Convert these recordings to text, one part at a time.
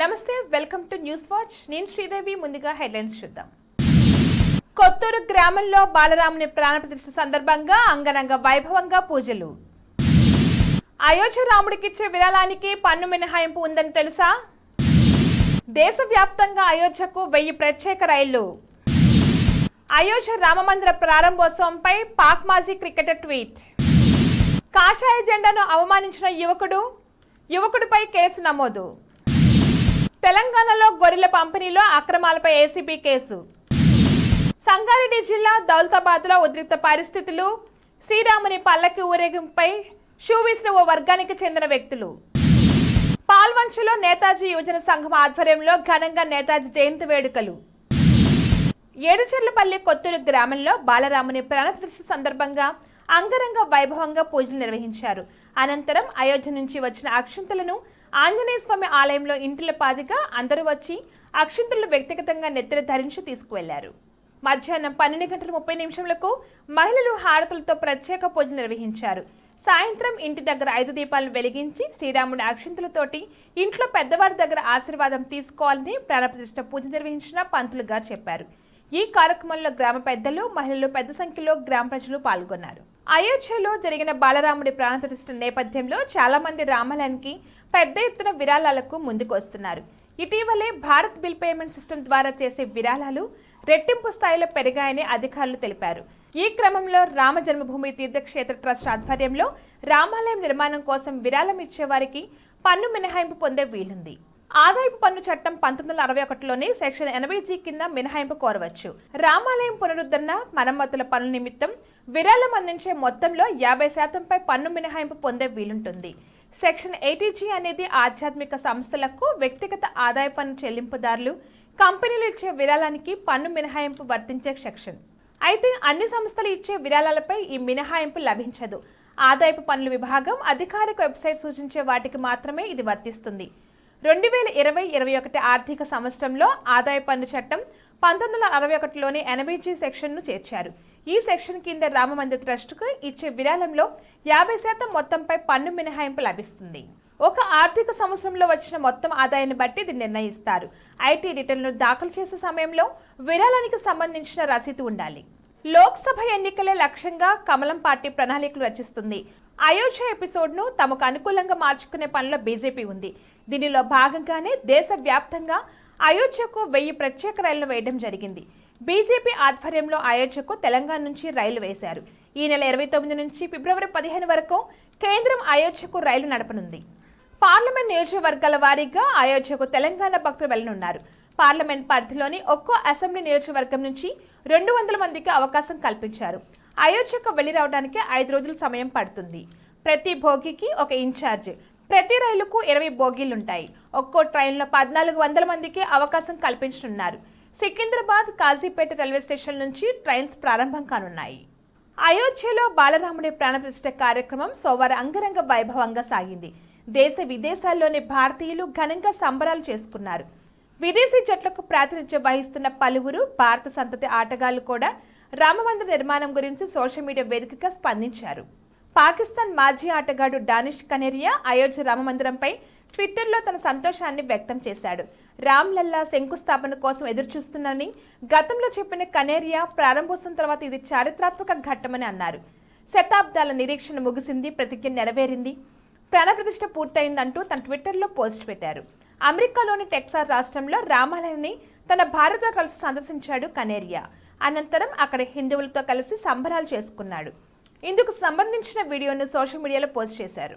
నమస్తే welcome to news watch. నేను శ్రీదేవి ముందుగా హెడ్లైన్స్ చూద్దాం. కొత్తూరు గ్రామంలో బాలరాముని ప్రాణప్రతిష్ఠ సందర్భంగా అంగరంగ వైభవంగా పూజలు. అయోధ్య రాముడికిచ్చే విరాళానికి పన్ను మినహాయింపు ఉందని తెలుసా? దేశవ్యాప్తంగా అయోధ్యకు వెయ్యి ప్రత్యేక రైళ్ళు. అయోధ్య రామమందిర ప్రారంభోత్సవంపై పాక్ మాజీ క్రికెటర్ ట్వీట్. కాషాయ జెండాను అవమానించిన యువకుడు యువకుడిపై కేసు నమోదు. తెలంగాణలో గొర్రెల పంపిణీలో అక్రమాలపై ఏసీబీ కేసు. సంగారెడ్డి జిల్లా దౌలతాబాద్లో ఉద్రిక్త పరిస్థితులు. శ్రీరాముని పల్లకి ఊరేగింపుపై షూవిసిన ఓ వర్గానికి చెందిన వ్యక్తులు. పాల్వంచలో నేతాజీ యువజన సంఘం ఆధ్వర్యంలో ఘనంగా నేతాజీ జయంతి వేడుకలు. ఏడుచెర్లపల్లి కొత్తూరు గ్రామంలో బాలరాముని ప్రాణప్రతిష్ఠ సందర్భంగా అంగరంగ వైభవంగా పూజలు నిర్వహించారు. అనంతరం అయోధ్య నుంచి వచ్చిన అక్షింతలను ఆంజనేయ స్వామి ఆలయంలో ఇంటిల పాదిగా అందరూ వచ్చి అక్షింతలు వ్యక్తిగతంగా నెత్తిన ధరించి తీసుకువెళ్ళారు. మధ్యాహ్నం పన్నెండు గంటల ముప్పై నిమిషములకు మహిళలు హారతులతో ప్రత్యేక పూజ నిర్వహించారు. సాయంత్రం ఇంటి దగ్గర ఐదు దీపాలను వెలిగించి శ్రీరాముడి అక్షింతలతోటి ఇంట్లో పెద్దవారి దగ్గర ఆశీర్వాదం తీసుకోవాలని ప్రాణప్రతిష్ఠ పూజ నిర్వహించిన పంతులు గారు చెప్పారు. ఈ కార్యక్రమంలో గ్రామ పెద్దలు మహిళలు పెద్ద సంఖ్యలో గ్రామ ప్రజలు పాల్గొన్నారు. అయోధ్యలో జరిగిన బాలరాముడి ప్రాణప్రతిష్ఠ నేపథ్యంలో చాలా మంది రామాలయానికి పెద్ద ఎత్తున విరాళాలకు ముందుకు వస్తున్నారు ఇటీవలే భారత్ బిల్ పేమెంట్ సిస్టమ్ ద్వారా చేసే విరాళాలు రెట్టింపు స్థాయిలో పెరిగాయని అధికారులు తెలిపారు. ఈ క్రమంలో రామ జన్మభూమి తీర్థక్షేత్ర ట్రస్ట్ ఆధ్వర్యంలో రామాలయం నిర్మాణం కోసం విరాళం ఇచ్చేవారికి పన్ను మినహాయింపు పొందే వీలుంది. ఆదాయపు పన్ను చట్టం పంతొమ్మిది వందల అరవై ఒకటిలోని సెక్షన్ ఎనభై జీ కింద మినహాయింపు కోరవచ్చు. రామాలయం పునరుద్ధరణ మరమ్మతుల పనుల నిమిత్తం విరాళం అందించే మొత్తంలో యాభై శాతంపై పన్ను మినహాయింపు పొందే వీలుంటుంది. సెక్షన్ ఎయిటీజీ అనేది ఆధ్యాత్మిక సంస్థలకు వ్యక్తిగత ఆదాయ పన్ను చెల్లింపుదారులు కంపెనీలు ఇచ్చే విరాళానికి పన్ను మినహాయింపు వర్తించే సెక్షన్. అయితే అన్ని సంస్థలు ఇచ్చే విరాళాలపై ఈ మినహాయింపు లభించదు. ఆదాయపు పన్నుల విభాగం అధికారిక వెబ్సైట్ సూచించే వాటికి మాత్రమే ఇది వర్తిస్తుంది. రెండు వేల ఇరవై ఇరవై ఒకటి ఆర్థిక సంవత్సరంలో ఆదాయ పన్ను చట్టం పంతొమ్మిది వందల అరవై ఒకటిలోనే ఎనభై జీ సెక్షన్ను చేర్చారు. ఈ సెక్షన్ కింద రామమందిర్ ట్రస్టుకు ఇచ్చే విరాళంలో యాభై శాతం మొత్తంపై పన్ను మినహాయింపు లభిస్తుంది. ఒక ఆర్థిక సంవత్సరంలో వచ్చిన మొత్తం ఆదాయాన్ని బట్టి ఇది నిర్ణయిస్తారు. ఐటీ రిటర్న్లు దాఖలు చేసే సమయంలో విరాళానికి సంబంధించిన రసీదు ఉండాలి. లోక్సభ ఎన్నికలే లక్ష్యంగా కమలం పార్టీ ప్రణాళికలు రచిస్తుంది. అయోధ్య ఎపిసోడ్ను తమకు అనుకూలంగా మార్చుకునే పనిలో బీజేపీ ఉంది. దీనిలో భాగంగానే దేశవ్యాప్తంగా అయోధ్యకు వెయ్యి ప్రత్యేక రైళ్ళు వేయడం జరిగింది. బీజేపీ ఆధ్వర్యంలో అయోధ్యకు తెలంగాణ నుంచి రైలు వేశారు. ఈ నెల ఇరవై తొమ్మిది నుంచి ఫిబ్రవరి పదిహేను వరకు కేంద్రం అయోధ్యకు రైలు నడపనుంది. పార్లమెంట్ నియోజకవర్గాల వారీగా అయోధ్యకు తెలంగాణ భక్తులు వెళ్ళనున్నారు పార్లమెంట్ పరిధిలోని ఒక్కో అసెంబ్లీ నియోజకవర్గం నుంచి రెండు వందల మందికి అవకాశం కల్పించారు. అయోధ్యకు వెళ్ళి రావడానికి ఐదు రోజుల సమయం పడుతుంది. ప్రతి భోగికి ఒక ఇన్ఛార్జ్ ప్రతి రైలుకు ఇరవై బోగీలుంటాయి ఒక్కో ట్రైన్లో పద్నాలుగు వందల మందికి అవకాశం కల్పించనున్నారు. Secunderabad Kazipet railway station trains trains ప్రారంభం కానున్నాయి. అయోధ్యలో బాలరాముడి ప్రాణప్రతిష్ఠ కార్యక్రమం సోమవారం అంగరంగ వైభవంగా సాగింది. దేశ విదేశాల్లోని భారతీయులు ఘనంగా సంబరాలు చేసుకున్నారు. విదేశీ జట్లకు ప్రాతినిధ్యం వహిస్తున్న పలువురు భారత సంతతి ఆటగాళ్ళు కూడా రామమందిర నిర్మాణం గురించి సోషల్ మీడియా వేదికగా స్పందించారు. పాకిస్తాన్ మాజీ ఆటగాడు డానిష్ కనేరియా అయోధ్య రామమందిరంపై ట్విట్టర్లో తన సంతోషాన్ని వ్యక్తం చేశాడు. రామ్లల్లా శంకుస్థాపన కోసం ఎదురుచూస్తున్నానని గతంలో చెప్పిన కనేరియా ప్రారంభోత్సవం తర్వాత ఇది చారిత్రాత్మక ఘట్టమని అన్నారు. శతాబ్దాల నిరీక్షణ ముగిసింది ప్రతిజ్ఞ నెరవేరింది. ప్రాణప్రతిష్ఠ పూర్తయిందంటూ తన ట్విట్టర్లో పోస్ట్ పెట్టారు. అమెరికాలోని టెక్సాస్ రాష్ట్రంలో రామాలయాన్ని తన భార్యతో కలిసి సందర్శించాడు కనేరియా. అనంతరం అక్కడ హిందువులతో కలిసి సంబరాలు చేసుకున్నాడు. ఇందుకు సంబంధించిన వీడియోను సోషల్ మీడియాలో పోస్ట్ చేశారు.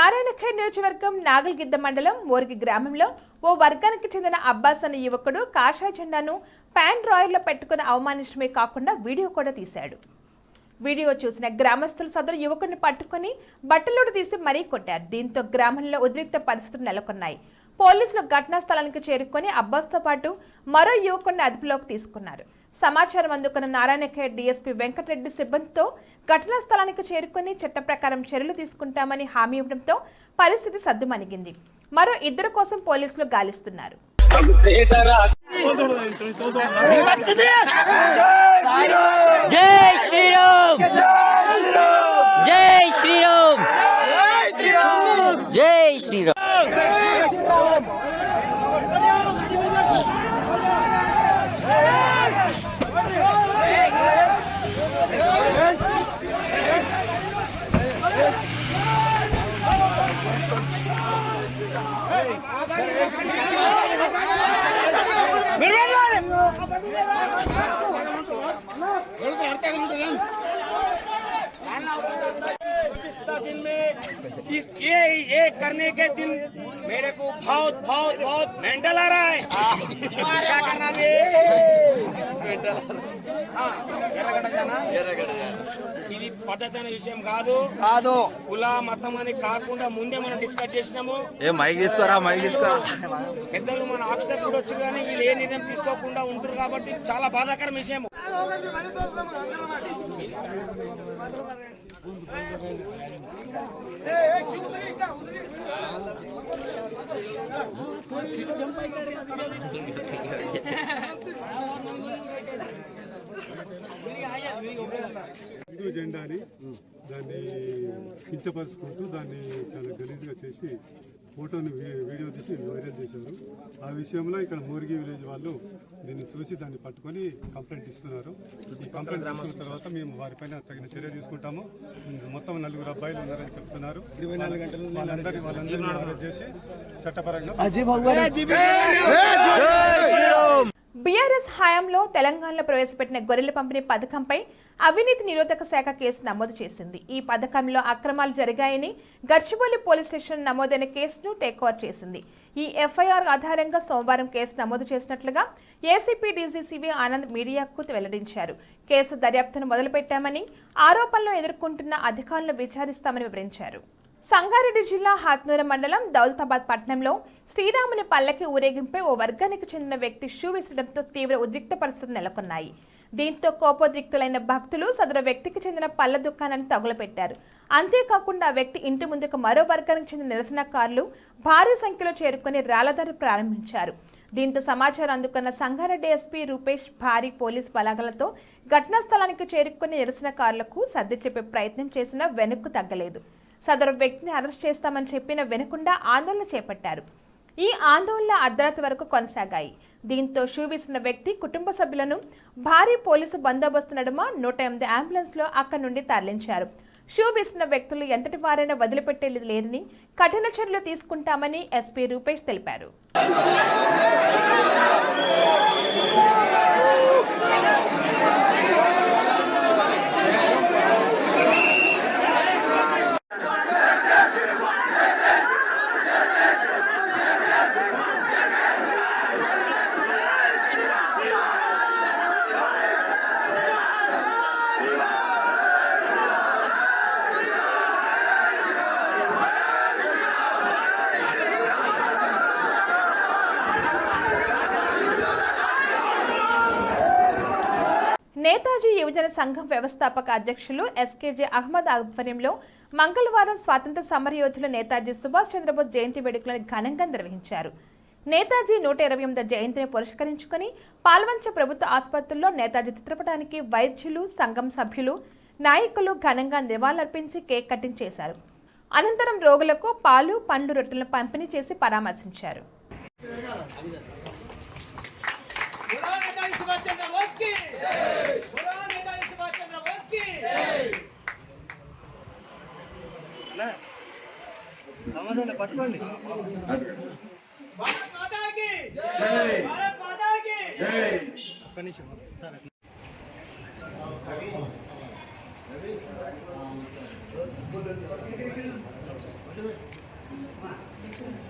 నారాయణఖేడ్ నియోజకవర్గం నాగల్గిద్ద మండలం ఓరికి గ్రామంలో ఓ వర్గానికి చెందిన అబ్బాస్ అనే యువకుడు కాషాయ జెండాను ప్యాన్ డ్రాయర్లో పెట్టుకుని అవమానించడమే కాకుండా వీడియో కూడా తీశాడు. వీడియో చూసిన గ్రామస్తులు సదరు యువకుడిని పట్టుకుని బట్టలోడు తీసి మరీ కొట్టారు. దీంతో గ్రామంలో ఉద్రిక్త పరిస్థితులు నెలకొన్నాయి. పోలీసులు ఘటనా స్థలానికి చేరుకొని అబ్బాస్తో పాటు మరో యువకుడిని అదుపులోకి తీసుకున్నారు. సమాచారం అందుకున్న నారాయణఖేడ్ డీఎస్పీ వెంకటరెడ్డి సిబ్బందితో ఘటనా స్థలానికి చేరుకుని చట్ట ప్రకారం చర్యలు తీసుకుంటామని హామీ ఇవ్వడంతో పరిస్థితి సద్దుమణిగింది. మరో ఇద్దరు కోసం పోలీసులు గాలిస్తున్నారు. జై శ్రీరామ్! జై శ్రీరామ్! జై శ్రీరామ్! दिन में इस ये ये करने के दिन मेरे को बहुत बहुत बहुत मेंटल आ रहा है। ఎర్రగడ్డ జానా? ఇది పద్ధతి అనే విషయం కాదు. కాదు. కుల మతం అని కాకుండా ముందే మనం డిస్కస్ చేసినాము. ఏ మైక్ తీసుకోరా మైక్ తీసుకోరా? పెద్దలు మన ఆఫీసర్స్ కూడా వచ్చి కానీ వీళ్ళు ఏ నిర్ణయం తీసుకోకుండా ఉంటారు కాబట్టి చాలా బాధాకరం విషయం హిందూ జెండాని దాన్ని కించపరుచుకుంటూ దాన్ని చాలా గలీజ్గా చేసి ఫోటోని వీడియో తీసి వైరల్ చేశారు. ఆ విషయంలో ఇక్కడ మోర్గి విలేజ్ వాళ్ళు దీన్ని చూసి దాన్ని పట్టుకొని కంప్లైంట్ ఇస్తున్నారు. ఈ కంప్లైంట్ తీసుకున్న తర్వాత మేము వారిపైన తగిన చర్య తీసుకుంటాము. మొత్తం నలుగురు అబ్బాయిలు ఉన్నారని చెప్తున్నారు. వాళ్ళందరినీ వాళ్ళందరినీ అరెస్ట్ చేసి చట్టపరంగా బీఆర్ఎస్ హయాంలో తెలంగాణలో ప్రవేశపెట్టిన గొర్రెల పంపిణీ పథకంపై అవినీతి నిరోధక శాఖ కేసు నమోదు చేసింది. ఈ పథకంలో అక్రమాలు జరిగాయని గచ్చిబౌలి పోలీస్ స్టేషన్ నమోదైన కేసును టేక్ చేసింది. ఈ ఎఫ్ఐఆర్ ఆధారంగా సోమవారం కేసు నమోదు చేసినట్లుగా ఏసీపీ డీజీసీబీ ఆనంద్ మీడియాకు వెల్లడించారు. కేసు దర్యాప్తును మొదలుపెట్టామని ఆరోపణలు ఎదుర్కొంటున్న అధికారులను విచారిస్తామని వివరించారు. సంగారెడ్డి జిల్లా హాత్నూర మండలం దౌలతాబాద్ పట్టణంలో శ్రీరాముని పల్లకి ఊరేగింపై ఓ వర్గానికి చెందిన వ్యక్తి షూ విసరడంతో తీవ్ర ఉద్రిక్త పరిస్థితులు నెలకొన్నాయి. దీంతో కోపోద్రిక్తులైన భక్తులు సదరు వ్యక్తికి చెందిన పళ్ళ దుకాణాన్ని తగులపెట్టారు. అంతేకాకుండా వ్యక్తి ఇంటి ముందుకు మరో వర్గానికి చెందిన నిరసనకారులు భారీ సంఖ్యలో చేరుకుని రాళ్ళదారి ప్రారంభించారు. దీంతో సమాచారం అందుకున్న సంగారెడ్డి ఎస్పీ రూపేష్ భారీ పోలీస్ బలగలతో ఘటనా స్థలానికి చేరుకుని నిరసనకారులకు సర్ది చెప్పే ప్రయత్నం చేసినా వెనక్కు తగ్గలేదు. సదరు వ్యక్తిని అరెస్ట్ చేస్తామని చెప్పిన వెనకుండా ఆందోళన చేపట్టారు. ఈ ఆందోళన అర్ధరాత్రి వరకు కొనసాగాయి. దీంతో షూ విసిన వ్యక్తి కుటుంబ సభ్యులను భారీ పోలీసు బందోబస్తు నడుమ నూట ఎనిమిది అంబులెన్స్లో అక్కడి నుండి తరలించారు. షూ వేసిన వ్యక్తులు ఎంతటి వారైనా వదిలిపెట్టేది లేదని కఠిన చర్యలు తీసుకుంటామని ఎస్పీ రూపేష్ తెలిపారు. నేతాజీ యువజన సంఘం వ్యవస్థాపక అధ్యక్షులు ఎస్కేజే అహ్మద్ ఆధ్వర్యంలో మంగళవారం స్వాతంత్ర సమరయోధులు నేతాజీ సుభాష్ చంద్రబోస్ జయంతి వేడుకలను ఘనంగా నిర్వహించారు. నేతాజీ నూట ఇరవై ఎనిమిది జయంతిని పురస్కరించుకుని పాల్వంచ ప్రభుత్వ ఆసుపత్రుల్లో నేతాజీ చిత్రపటానికి వైద్యులు సంఘం సభ్యులు నాయకులు ఘనంగా నివాళులర్పించి కేక్ కటింగ్ చేశారు. అనంతరం రోగులకు పాలు పండ్లు రొట్టెలను పంపిణీ చేసి పరామర్శించారు. కి నేతాజీ సుభాష్ చంద్రబోస్కి పట్టుకోండి ఒక్క నిమిషం సార్ Thank.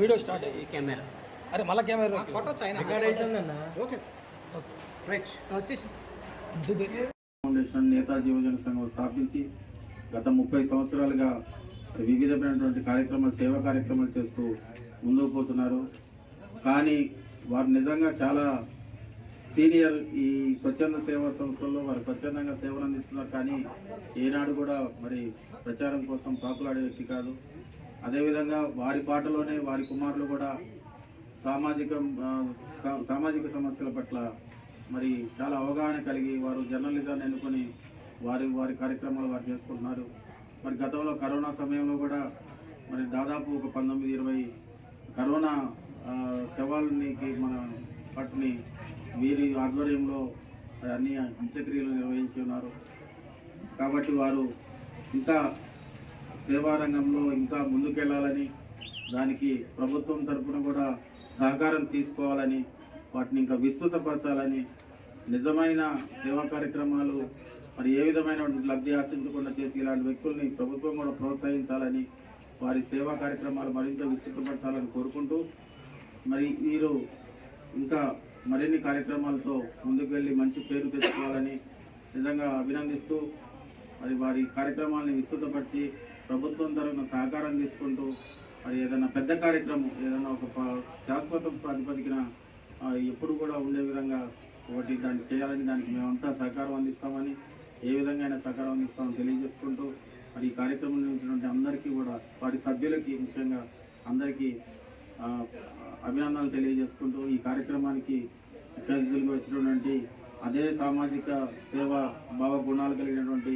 వీడియో స్టార్ట్ అయ్యి కెమెరా. అరే మళ్ళీ కెమెరా ఓకే. రైట్ వచ్చేసి. ఫౌండేషన్ నేతాజీ యువజన సంఘం స్థాపించి గత ముప్పై సంవత్సరాలుగా వివిధమైనటువంటి కార్యక్రమాలు సేవా కార్యక్రమాలు చేస్తూ ముందుకు పోతున్నారు. కానీ వారు నిజంగా చాలా సీనియర్ ఈ స్వచ్ఛంద సేవా సంస్థల్లో వారు స్వచ్ఛందంగా సేవలు అందిస్తున్నారు. కానీ ఏనాడు కూడా మరి ప్రచారం కోసం పాకులాడే వ్యక్తి కాదు. అదేవిధంగా వారి పాటలోనే వారి కుమారులు కూడా సామాజిక సామాజిక సమస్యల పట్ల మరి చాలా అవగాహన కలిగి వారు జర్నలిజాన్ని ఎన్నుకొని వారి వారి కార్యక్రమాలు వారు చేసుకుంటున్నారు. మరి గతంలో కరోనా సమయంలో కూడా మరి దాదాపు ఒక పంతొమ్మిది ఇరవై కరోనా ఆ, శవాలనికి మన పట్టుని వీరి ఆధ్వర్యంలో అన్ని అంత్యక్రియలు నిర్వహించి ఉన్నారు. కాబట్టి వారు ఇంకా సేవా రంగంలో ఇంకా ముందుకెళ్ళాలని దానికి ప్రభుత్వం తరఫున కూడా సహకారం తీసుకోవాలని వాటిని ఇంకా విస్తృతపరచాలని నిజమైన సేవా కార్యక్రమాలు మరి ఏ విధమైన లబ్ధి ఆశించకుండా చేసి ఇలాంటి వ్యక్తుల్ని ప్రభుత్వం కూడా ప్రోత్సహించాలని వారి సేవా కార్యక్రమాలు మరింత విస్తృతపరచాలని కోరుకుంటూ మరి మీరు ఇంకా మరిన్ని కార్యక్రమాలతో ముందుకెళ్ళి మంచి పేరు తెచ్చుకోవాలని నిజంగా అభినందిస్తూ మరి వారి కార్యక్రమాలను విస్తృతపరిచి ప్రభుత్వం తరఫున సహకారం తీసుకుంటూ మరి ఏదైనా పెద్ద కార్యక్రమం ఏదైనా ఒక శాశ్వత ప్రాతిపదికన ఎప్పుడు కూడా ఉండే విధంగా ఒకటి దాన్ని చేయాలని దానికి మేమంతా సహకారం అందిస్తామని ఏ విధంగా అయినా సహకారం అందిస్తామని తెలియజేసుకుంటూ మరి ఈ కార్యక్రమం నిర్మించినటువంటి అందరికీ కూడా వారి సభ్యులకి ముఖ్యంగా అందరికీ అభినందనలు తెలియజేసుకుంటూ ఈ కార్యక్రమానికి ముఖ్య అతిథులుగా వచ్చినటువంటి అదే సామాజిక సేవ భావ గుణాలు కలిగినటువంటి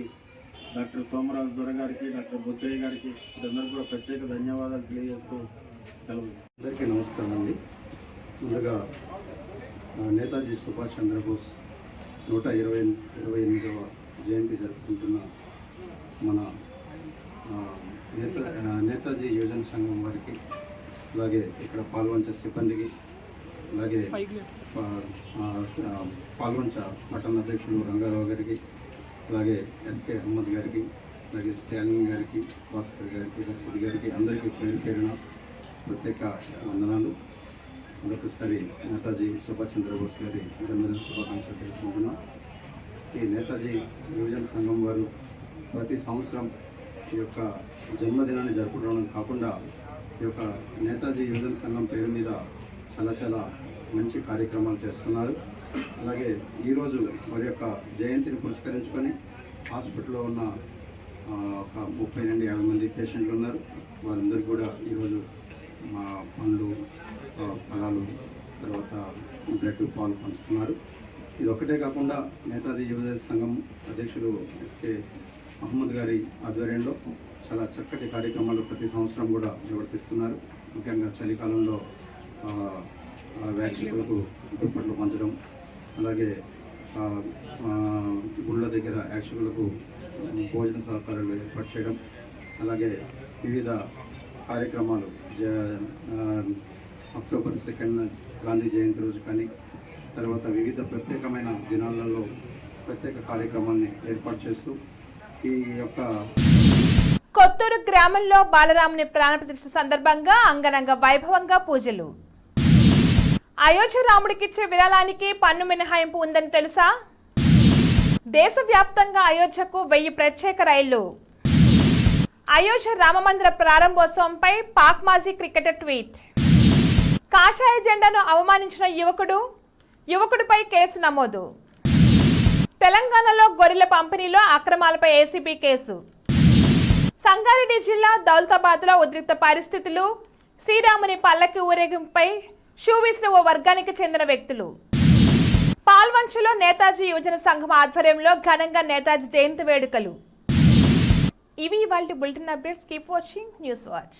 డాక్టర్ సోమరాజు దొర గారికి డాక్టర్ బుచ్చయ్య గారికి అందరూ కూడా ప్రత్యేక ధన్యవాదాలు తెలియజేస్తూ సెలవు. అందరికీ నమస్కారం అండి. ముందుగా నేతాజీ సుభాష్ చంద్రబోస్ నూట ఇరవై ఇరవై ఎనిమిదవ జయంతి జరుపుకుంటున్న మన నేత నేతాజీ యువజన సంఘం వారికి అలాగే ఇక్కడ పాల్వంచ సిబ్బందికి అలాగే పాల్వంచ పట్టణ అధ్యక్షులు రంగారావు గారికి అలాగే ఎస్కే అహ్మద్ గారికి అలాగే స్టాలిన్ గారికి భాస్కర్ గారికి రసీద్ గారికి అందరికీ పేరు పేరున ప్రత్యేక వందనాలు. మరొకసారి నేతాజీ సుభాష్ చంద్రబోస్ గారి జన్మదిన శుభాకాంక్షలు తెలుసుకుంటున్నాం ఈ నేతాజీ యువజన సంఘం వారు ప్రతి సంవత్సరం ఈ యొక్క జన్మదినాన్ని జరుపుకోవడం కాకుండా ఈ యొక్క నేతాజీ యువజన సంఘం పేరు మీద చాలా చాలా మంచి కార్యక్రమాలు చేస్తున్నారు. అలాగే ఈరోజు వారి యొక్క జయంతిని పురస్కరించుకొని హాస్పిటల్లో ఉన్న ఒక ముప్పై నుండి యాభై మంది పేషెంట్లు ఉన్నారు. వారందరూ కూడా ఈరోజు మా పండ్లు ఫలాలు తర్వాత బ్లడ్ పాలు పంచుతున్నారు. ఇది ఒకటే కాకుండా నేతాజీ యువజన సంఘం అధ్యక్షుడు ఎస్కే మహమ్మద్ గారి ఆధ్వర్యంలో చాలా చక్కటి కార్యక్రమాలు ప్రతి సంవత్సరం కూడా నిర్వర్తిస్తున్నారు. ముఖ్యంగా చలికాలంలో వ్యాక్సిన్లకు దుప్పట్లు పంచడం అలాగే గుళ్ళ దగ్గర యాక్షకులకు భోజన సహకారాలు ఏర్పాటు చేయడం అలాగే వివిధ కార్యక్రమాలు జ- అక్టోబర్ సెకండ్ గాంధీ జయంతి రోజు కానీ తర్వాత వివిధ ప్రత్యేకమైన దినాలలో ప్రత్యేక కార్యక్రమాన్ని ఏర్పాటు చేస్తూ ఈ యొక్క కొత్తూరు గ్రామంలో బాలరాముని ప్రాణప్రతిష్ఠ సందర్భంగా అంగరంగ వైభవంగా పూజలు. అయోధ్య రాముడికిచ్చే విరాళానికి పన్ను మినహాయింపు ఉందని తెలుసా? దేశవ్యాప్తంగా అయోధ్యకు వెయ్యి ప్రత్యేక రైళ్ళు. అయోధ్య రామమందిర ప్రారంభోత్సవంపై పాక్ మాజీ క్రికెటర్ ట్వీట్. కాషాయ జెండాను అవమానించిన యువకుడు యువకుడిపై కేసు నమోదు. తెలంగాణలో గొర్రెల పంపిణీలో అక్రమాలపై ఏసీబీ కేసు. సంగారెడ్డి జిల్లా దౌలతాబాద్లో ఉద్రిక్త పరిస్థితులు. శ్రీరాముని పల్లకి ఊరేగింపుపై షూవిసిన ఓ వర్గానికి చెందిన వ్యక్తులు. పాల్వంచులో నేతాజీ యువజన సంఘం ఆధ్వర్యంలో ఘనంగా నేతాజీ జయంతి వేడుకలు. ఇవి ఇవాళ bulletin updates. Keep watching News Watch.